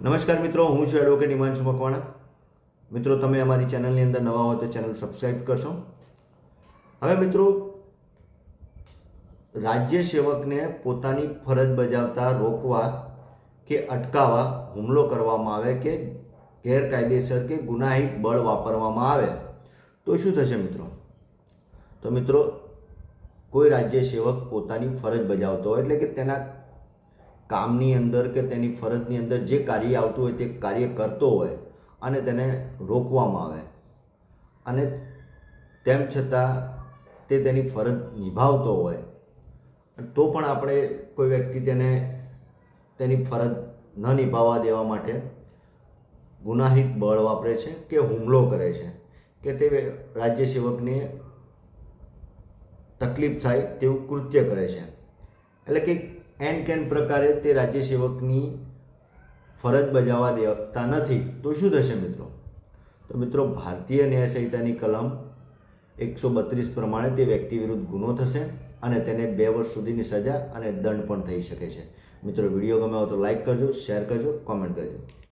નમસ્કાર મિત્રો, હું છું એડવોકેટ હિમાંશુ મકવાણા. મિત્રો, તમે અમારી ચેનલની અંદર નવા હો તો ચેનલ સબસ્ક્રાઈબ કરશો. હવે મિત્રો, રાજ્ય સેવકને પોતાની ફરજ બજાવતા રોકવા કે અટકાવવા હુમલો કરવામાં આવે કે ગેરકાયદેસર કે ગુનાહિત બળ વાપરવામાં આવે, તો શું થશે મિત્રો? તો મિત્રો, કોઈ રાજ્ય સેવક પોતાની ફરજ બજાવતો હોય એટલે કે તેના કામની અંદર કે તેની ફરજની અંદર જે કાર્ય આવતું હોય તે કાર્ય કરતો હોય અને તેને રોકવામાં આવે. અને તેમ છતાં તે તેની ફરજ નિભાવતો હોય. તો પણ આપણે કોઈ વ્યક્તિ તેને તેની ફરજ ન નિભાવવા દેવા માટે ગુનાહિત બળ વાપરે છે કે હુમલો કરે છે કે તે રાજ્ય સેવકને તકલીફ થાય તેવું કૃત્ય કરે છે. એટલે કે એન કેન પ્રકારે તે રાજ્ય સેવકની ફરજ બજાવવા દેતા નથી. તો શું થશે મિત્રો? તો મિત્રો, ભારતીય ન્યાય સંહિતાની કલમ એકસો બત્રીસ પ્રમાણે તે વ્યક્તિ વિરુદ્ધ ગુનો થશે અને તેને બે વર્ષ સુધીની સજા અને દંડ પણ થઈ શકે છે. મિત્રો, વીડિયો ગમે હોય તો લાઈક કરજો, શેર કરજો, કોમેન્ટ કરજો.